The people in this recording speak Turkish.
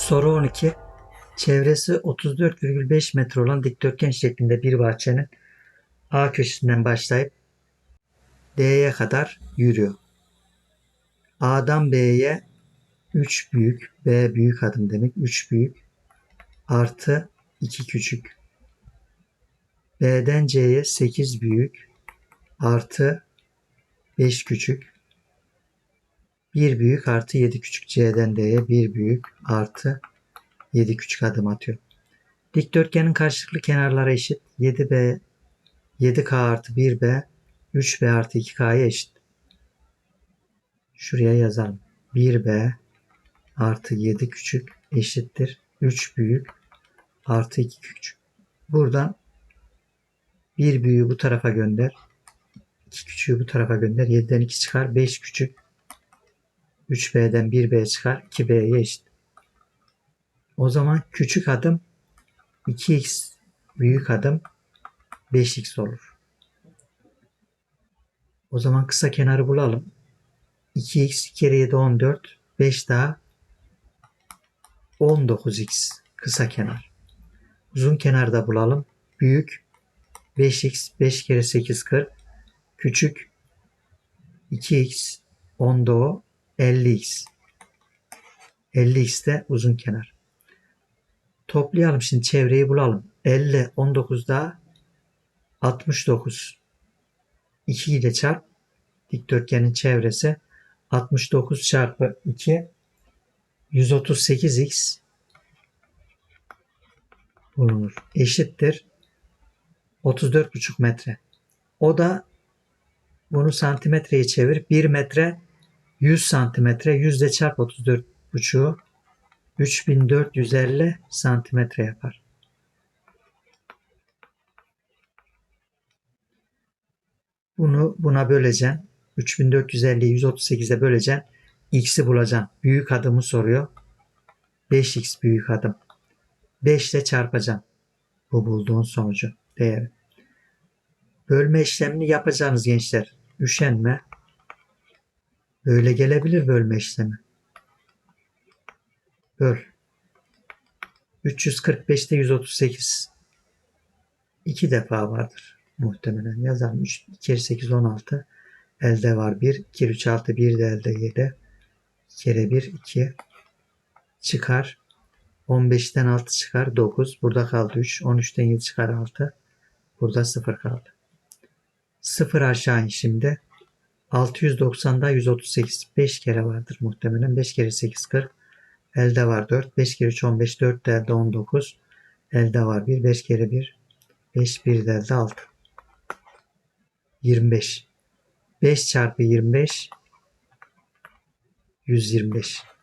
Soru 12. Çevresi 34,5 metre olan dikdörtgen şeklinde bir bahçenin A köşesinden başlayıp D'ye kadar yürüyor. A'dan B'ye 3 büyük, B büyük adım demek 3 büyük artı 2 küçük. B'den C'ye 8 büyük artı 5 küçük. 1 büyük artı 7 küçük C'den D'ye 1 büyük artı 7 küçük adım atıyor. Dikdörtgenin karşılıklı kenarları eşit. 7B 7K artı 1B 3B artı 2K'ya eşit. Şuraya yazalım. 1B artı 7 küçük eşittir. 3 büyük artı 2 küçük. Buradan bir büyüğü bu tarafa gönder. 2 küçüğü bu tarafa gönder. 7'den 2 çıkar. 5 küçük. 3B'den 1B çıkar. 2B'ye eşit. O zaman küçük adım 2x büyük adım 5x olur. O zaman kısa kenarı bulalım. 2x 2 kere 7 14 5 daha 19x kısa kenar. Uzun kenarda bulalım. Büyük 5x 5 kere 8 40 küçük 2x 10 o 50x 50x de uzun kenar. Toplayalım şimdi çevreyi bulalım. 50 19 daha 69 2 ile çarp dikdörtgenin çevresi 69 çarpı 2 138x bulunur. Eşittir 34,5 metre. O da bunu santimetreye çevir. 1 metre 100 santimetre. 100 ile çarp 34,5'u 3450 santimetre yapar. Bunu buna böleceksin. 3450'yi 138'e böleceksin. X'i bulacaksın. Büyük adımı soruyor. 5x büyük adım. 5 ile çarpacaksın. Bu bulduğun sonucu değeri. Bölme işlemini yapacaksınız gençler. Üşenme. Böyle gelebilir bölme işlemi. Böl. 345'te 138. İki defa vardır muhtemelen. Yazalım. 3 2 kere 8 16. Elde var 1. 2 3 6 1 de elde 7. 2 kere 1 2. Çıkar. 15'ten 6 çıkar 9. Burada kaldı 3. 13'ten 7 çıkar 6. Burada 0 kaldı. 0 aşağı in şimdi. 690'da 138. 5 kere vardır muhtemelen. 5 kere 8 40. Elde var 4. 5 kere 3 15. 4 de elde 19. Elde var 1. 5 kere 1. 5 1 de elde 6. 25. 5 çarpı 25 125.